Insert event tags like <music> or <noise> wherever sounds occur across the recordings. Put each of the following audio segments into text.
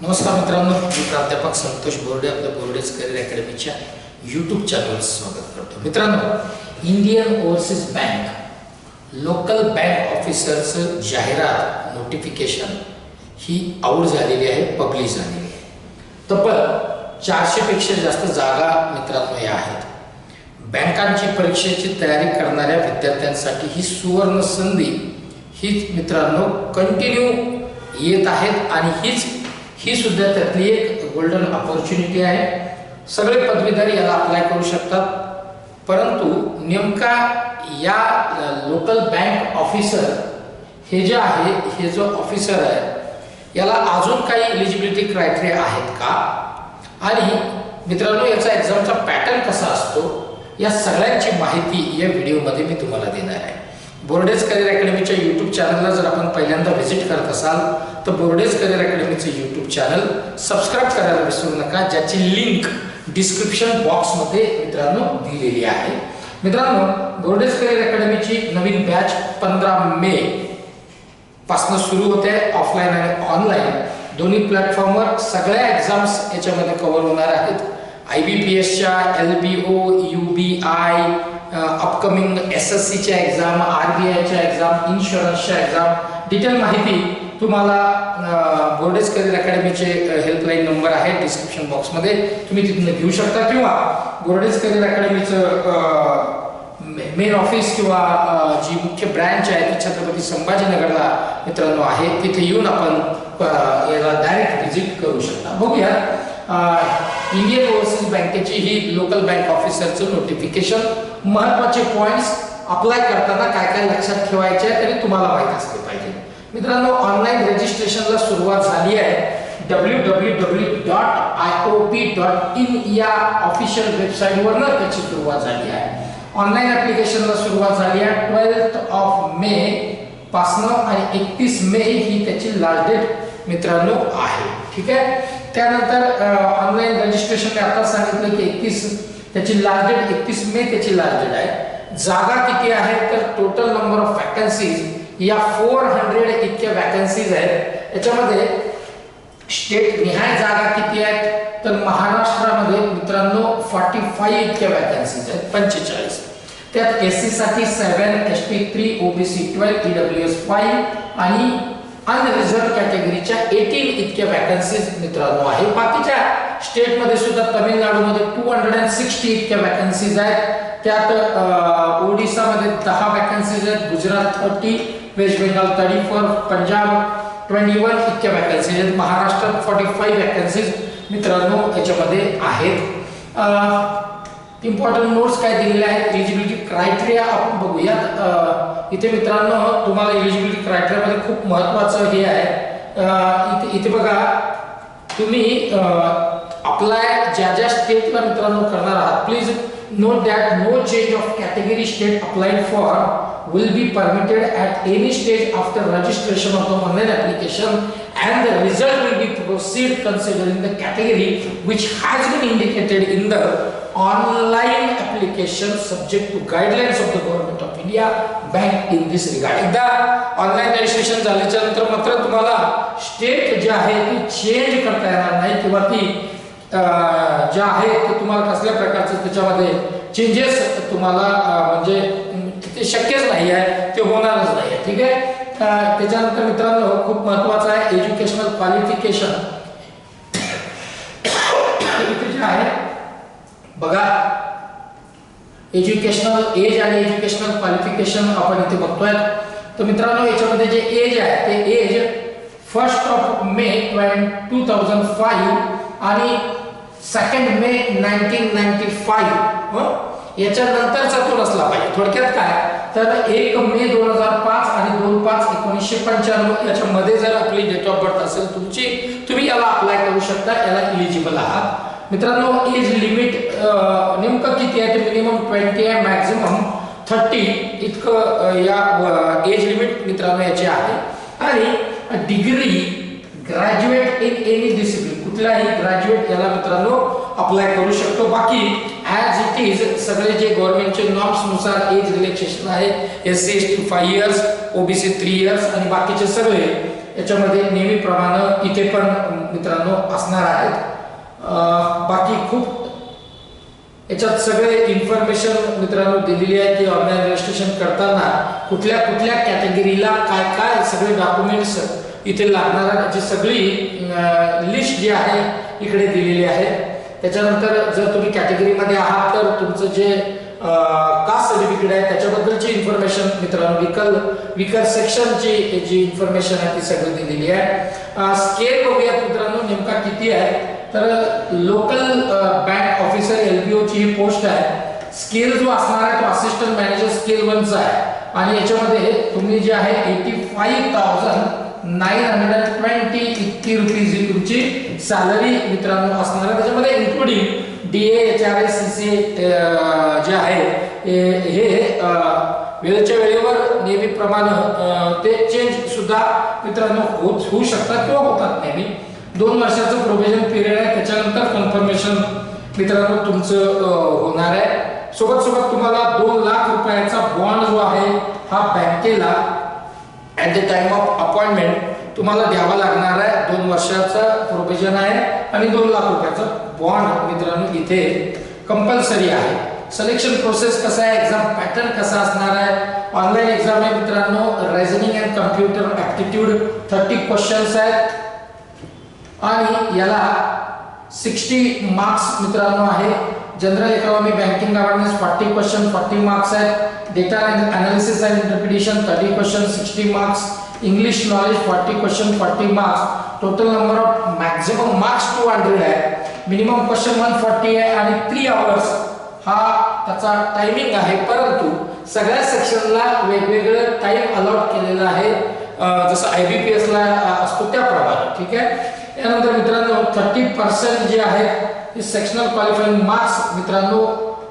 नमस्कार मित्रांनो मी प्राध्यापक संतोष बोर्डे आपल्या बोर्डेज करिअर अकॅडमीच्या यूट्यूब चॅनलवर स्वागत करतो. मित्रांनो Indian Overseas Bank local bank ऑफिसरचं जाहिरात नोटिफिकेशन ही आऊट झालेली आहे पब्लिश झालेली आहे. तब्बल चारशेपेक्षा जास्त जागा मित्रांनो या आहेत. बँकांची परीक्षेची तयारी करणाऱ्या विद्यार्थ्यांसाठी ही सुवर्ण संधी हीच मित्रांनो कंटिन्यू येत आहेत आणि हीच ही सुद्धा त्यातली एक गोल्डन ऑपॉर्च्युनिटी आहे. सगळे पदवीधारी याला अप्लाय करू शकतात. परंतु नेमका या लोकल बँक ऑफिसर हे जे आहे हे जो ऑफिसर आहे याला अजून काही एलिजिबिलिटी क्रायटेरिया आहेत का? आणि मित्रांनो याचा एक्झामचा पॅटर्न कसा असतो? या सगळ्यांची माहिती या व्हिडिओमध्ये मी तुम्हाला देणार आहे. बोर्डेज करिअर अकॅडमीच्या यूट्यूब चॅनलला जर आपण पहिल्यांदा व्हिजिट करत असाल तर बोर्डेज करिअर अकॅडमीचं यूट्यूब चॅनल सबस्क्राईब करायला विसरू नका. ज्याची लिंक डिस्क्रिप्शन बॉक्समध्ये मित्रांनो दिलेली आहे. मित्रांनो बोर्डेज करिअर अकॅडमीची नवीन बॅच पंधरा मे पासनं सुरू होते ऑफलाईन आणि ऑनलाईन दोन्ही प्लॅटफॉर्मवर सगळ्या एक्झाम्स याच्यामध्ये कव्हर होणार आहेत. आय बी पी एसच्या L B O U B I upcoming S S सीच्या एक्झाम आर बी आयच्या एक्झाम इन्शुरन्सच्या एक्झाम डिटेल माहिती तुम्हाला बोर्डेज करिअर अकॅडमीचे हेल्पलाईन नंबर आहे डिस्क्रिप्शन बॉक्समध्ये तुम्ही तिथून घेऊ शकता किंवा बोर्डेज करिअर अकॅडमीचं मेन ऑफिस किंवा जी मुख्य ब्रँच आहे ती छत्रपती संभाजीनगरला मित्रांनो आहे. तिथे येऊन आपण याला डायरेक्ट व्हिजिट करू शकता. बघूया इंडियन ओव्हरसीज बँकेची ही लोकल बँक ऑफिसरचं नोटिफिकेशन महत्त्वाचे पॉईंट्स अप्लाय करताना काय काय लक्षात ठेवायचे तरी तुम्हाला माहीत असले पाहिजे. मित्रांनो ऑनलाईन रजिस्ट्रेशनला सुरुवात झाली आहे. W W W dot I O P dot in या ऑफिशियल वेबसाईटवरनं त्याची सुरुवात झाली आहे. ऑनलाईन ऍप्लिकेशनला सुरुवात झाली आहे. ट्वेल्थ ऑफ मे पासनं आणि एकतीस मे ही त्याची लास्ट डेट मित्रांनो आहे. ठीक आहे? त्यानंतर ऑनलाईन रजिस्ट्रेशन आता सांगितलं की एकतीस त्याची लास्ट डेट एकतीस मे त्याची लास्ट डेट आहे. जागा किती आहेत तर टोटल नंबर ऑफ वॅकन्सीज या फोर हंड्रेड इतक्या वॅकन्सीज आहेत. याच्यामध्ये स्टेट निहाय जागा किती आहेत? तर महाराष्ट्रामध्ये मित्रांनो फॉर्टी फाईव्ह इतक्या वॅकन्सीज आहेत. पंचेचाळीस. त्यात एस सी साठी seven S T three OBC twelve EW S five आणि अनरिझर्व कॅटेगरीच्या एटीन इतक्या वॅकन्सीज मित्रांनो आहे बाकीच्या स्टेटमध्ये सुद्धा तमिळनाडूमध्ये टू हंड्रेड अँड सिक्स्टी इतक्या वॅकन्सीज आहेत. त्यात ओडिसामध्ये दहा वॅकन्सीज आहेत. Gujarat thirty West Bengal thirty four Punjab twenty one इतक्या वॅकन्सीज आहेत. महाराष्ट्रात फॉर्टी फाईव्ह वॅकन्सीज मित्रांनो याच्यामध्ये आहेत. इम्पॉर्टंट नोट्स काय दिलेले आहेत? एलिजिबिलिटी क्रायटेरिया आपण बघूयात. इथे मित्रांनो तुम्हाला एलिजिबिलिटी क्रायटेरियामध्ये खूप महत्वाचं हे आहे. इथे इथे बघा तुम्ही अप्लाय ज्या ज्या स्टेटला मित्रांनो करणार आहात. Please note that no change of category state applied for will be permitted at any stage after registration of the online application and the result will be proceed considering the category which has been indicated in the online application subject to guidelines of the government of India bank in this regard एकदा online registration झाल्याच्या नंतर मात्र तुम्हाला state जे आहे ती change करता येणार नाही किंवा ती ज्या आहेत ते तुम्हाला कसल्या प्रकारचं त्याच्यामध्ये चेंजेस तुम्हाला म्हणजे ते शक्यच नाही आहे ते होणारच नाही आहे ठीक आहे? त्याच्यानंतर मित्रांनो हो, खूप महत्वाचं आहे एज्युकेशनल <coughs> क्वालिफिकेशन इथे जे आहे बघा. एज्युकेशनल एज आणि एज्युकेशनल क्वालिफिकेशन आपण इथे बघतोय. तर मित्रांनो याच्यामध्ये जे एज आहे ते age first of May two thousand five आणि second May nineteen ninety five याच्यानंतरचा तो असला पाहिजे. थोडक्यात काय? तर एक मे दोन हजार पाच आणि दोन पाच एकोणीसशे पंच्याण्णव याच्यामध्ये जर आपली डेट ऑफ बर्थ असेल तुमची तुम्ही याला अप्लाय करू शकता. याला इलिजिबल आहात. मित्रांनो एज लिमिट नेमकं किती आहे? ते मिनिमम ट्वेंटी आहे मॅक्झिमम थर्टी इतकं या एज लिमिट मित्रांनो याची आहे. आणि degree graduate in any discipline कुठलाही ग्रॅज्युएट याला मित्रांनो अप्लाय करू शकतो. बाकी ॲज इट इज सगळे जे गव्हर्नमेंटचे नॉर्म्सनुसार एज रिलॅक्सेशन आहे S C S T five years OBC three years आणि बाकीचे सगळे याच्यामध्ये नेहमीप्रमाणे इथे पण मित्रांनो असणार आहेत. बाकी खूप याच्यात सगळे इन्फॉर्मेशन मित्रांनो दिलेली आहे की ऑनलाईन रजिस्ट्रेशन करताना कुठल्या कुठल्या कॅटेगरीला काय काय सगळे डॉक्युमेंट्स इथे लागणारा जी सगळी लिस्ट जी आहे इकडे दिलेली आहे. त्याच्यानंतर जर तुम्ही कॅटेगरीमध्ये आहात तर तुमचं जे कास्ट सर्टिफिकेट आहे त्याच्याबद्दलची इन्फॉर्मेशन मित्रांनो विकल विकर सेक्शनची जी इन्फॉर्मेशन आहे ती सगळी दिलेली आहे. स्केल बघूयात मित्रांनो नेमका किती आहे? तर लोकल बँक ऑफिसर एल ही पोस्ट आहे. स्केल जो असणार आहे तो असिस्टंट मॅनेजर स्केल वनचा आहे. आणि याच्यामध्ये तुम्ही जे आहे eighty five thousand nine hundred and twenty इतकी रुपीज ही तुमची सॅलरी मित्रांनो असणार. आहे त्याच्यामध्ये including D H R S C C जे आहे हे- वेळेच्या वेळेवर नेहमीप्रमाणे ते चेंज सुद्धा मित्रांनो होत होऊ शकतात किंवा होतात नेहमी. दोन वर्षाचं प्रोव्हिजन पिरियड आहे त्याच्यानंतर कन्फर्मेशन मित्रांनो तुमचं होणार आहे. सोबत सोबत तुम्हाला दोन लाख रुपयाचा बॉन्ड जो आहे हा बँकेला at the time of appointment तुम्हाला द्यावा लागणार आहे दोन वर्षाचं प्रोविजन आहे आणि दोन लाख रुपयाचं बॉन्ड मित्रांनो इथे कंपल्सरी आहे. सिलेक्शन प्रोसेस कसा आहे? एक्झाम पॅटर्न कसा असणार आहे? ऑनलाईन एक्झाम आहे मित्रांनो. Reasoning and computer aptitude thirty questions आहेत. आणि याला सिक्स्टी मार्क्स मित्रांनो आहे. General economy banking governance forty question forty marks आहेत. Data analysis and interpretation thirty question sixty marks English knowledge forty question forty marks total number of maximum marks two hundred आहे minimum question one forty आहे आणि three hours हा त्याचा timing आहे. परंतु सगळ्या सेक्शनला वेगवेगळं टाइम अलॉट केलेला आहे. जसं आय बी पी एसला असतो त्याप्रमाणे ठीक आहे? त्यानंतर मित्रांनो थर्टी पर्सेंट जे आहे हे सेक्शनल क्वालिफाईंग मार्क्स मित्रांनो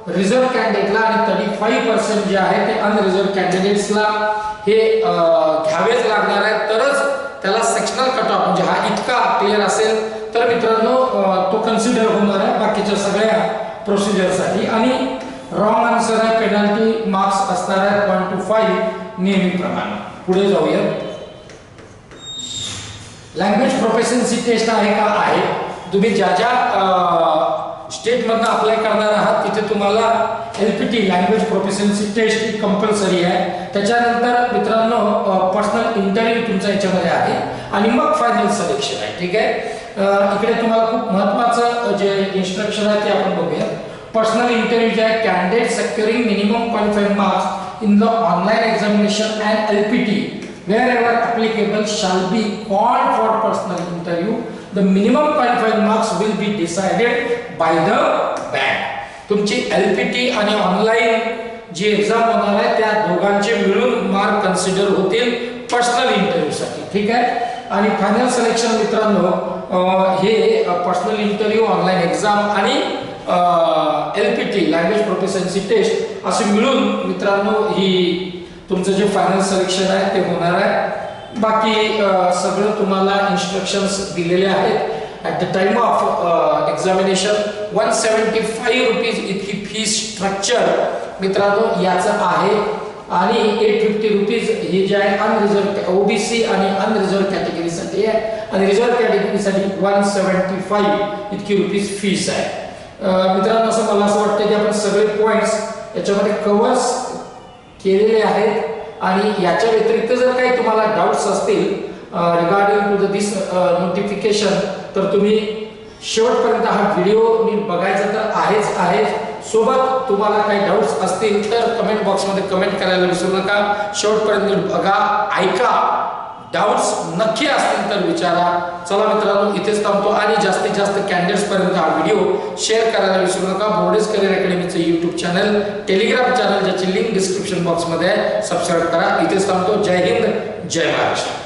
रिझर्व कॅन्डिडेटला आणि थर्टी फाईव्ह पर्सेंट जे आहे ते अनरिझर्व कॅन्डिडेट्सला हे घ्यावेच लागणार आहे. तरच त्याला सेक्शनल कट ऑफ म्हणजे हा इतका क्लिअर असेल. तर मित्रांनो तो कन्सिडर होणार आहे बाकीच्या सगळ्या प्रोसिजरसाठी आणि रॉंग आन्सर आहे पेनल्टी मार्क्स असणार आहे वन टू फाईव्ह नेहमीप्रमाणे. पुढे जाऊया. लँग्वेज प्रोफेशनसी टेस्ट आहे का? आहे. तुम्ही ज्या ज्या स्टेटमधनं अप्लाय करणार आहात तिथे तुम्हाला L P T language proficiency test ही कंपल्सरी आहे. त्याच्यानंतर मित्रांनो पर्सनल इंटरव्ह्यू तुमचा याच्यामध्ये आहे. आणि मग फायनल सिलेक्शन आहे ठीक आहे? इकडे तुम्हाला खूप महत्त्वाचं जे इन्स्ट्रक्शन आहे ते आपण बघूया. पर्सनल इंटरव्ह्यू जे आहे candidate securing minimum qualified marks in the online examination and L P T wherever applicable shall be call for personal interview the minimum qualified marks will be decided by the bank. तुमची LPT आणि online जी exam होणार आहे त्या दोघांचे मिळून mark consider होतील personal इंटरव्ह्यूसाठी ठीक आहे? आणि फायनल सिलेक्शन मित्रांनो हे पर्सनल इंटरव्ह्यू ऑनलाईन एक्झाम आणि एल पी टी लँग्वेज प्रोफेशनची टेस्ट असे मिळून मित्रांनो ही तुमचं जे फायनल सिलेक्शन आहे ते होणार आहे. बाकी सगळं तुम्हाला इन्स्ट्रक्शन्स दिलेले आहेत. At the time of examination one seventy five rupees इतकी फी स्ट्रक्चर मित्रांनो याचं आहे. आणि एट फिफ्टी रुपीज ही जे आहे अनरिझर्व ओबीसी आणि अनरिझर्व कॅटेगरीसाठी आहे. आणि रिझर्व कॅटेगरीसाठी वन सेवन्टी फाईव्ह इतकी रुपीज फीस आहे. मित्रांनो असं मला असं वाटतं की आपण सगळे पॉईंट्स याच्यामध्ये कव्हर्स केलेले आहेत. आणि याच्या व्यतिरिक्त जर काही डाऊट्स असतील रिगार्डिंग टू दिस नोटिफिकेशन तर तुम्ही शेवटपर्यंत हा व्हिडिओ नीट बघायचा तर आहेच आहे सोबत तुम्हाला काही डाऊट्स असतील तर कमेंट बॉक्समध्ये कमेंट करायला विसरू नका. शेवटपर्यंत नीट बघा ऐका. डाऊट्स नक्की असतील तर विचारा. चला मित्रांनो इथेच थांबतो आणि जास्तीत जास्त कॅन्डिडेट्सपर्यंत हा व्हिडिओ शेअर करायला विसरू नका. बोर्डेस करिअर अकॅडमीचं यूट्यूब चॅनल टेलिग्राम चॅनल ज्याची लिंक डिस्क्रिप्शन बॉक्समध्ये आहे सबस्क्राईब करा. इथेच थांबतो. जय हिंद. जय महाराष्ट्र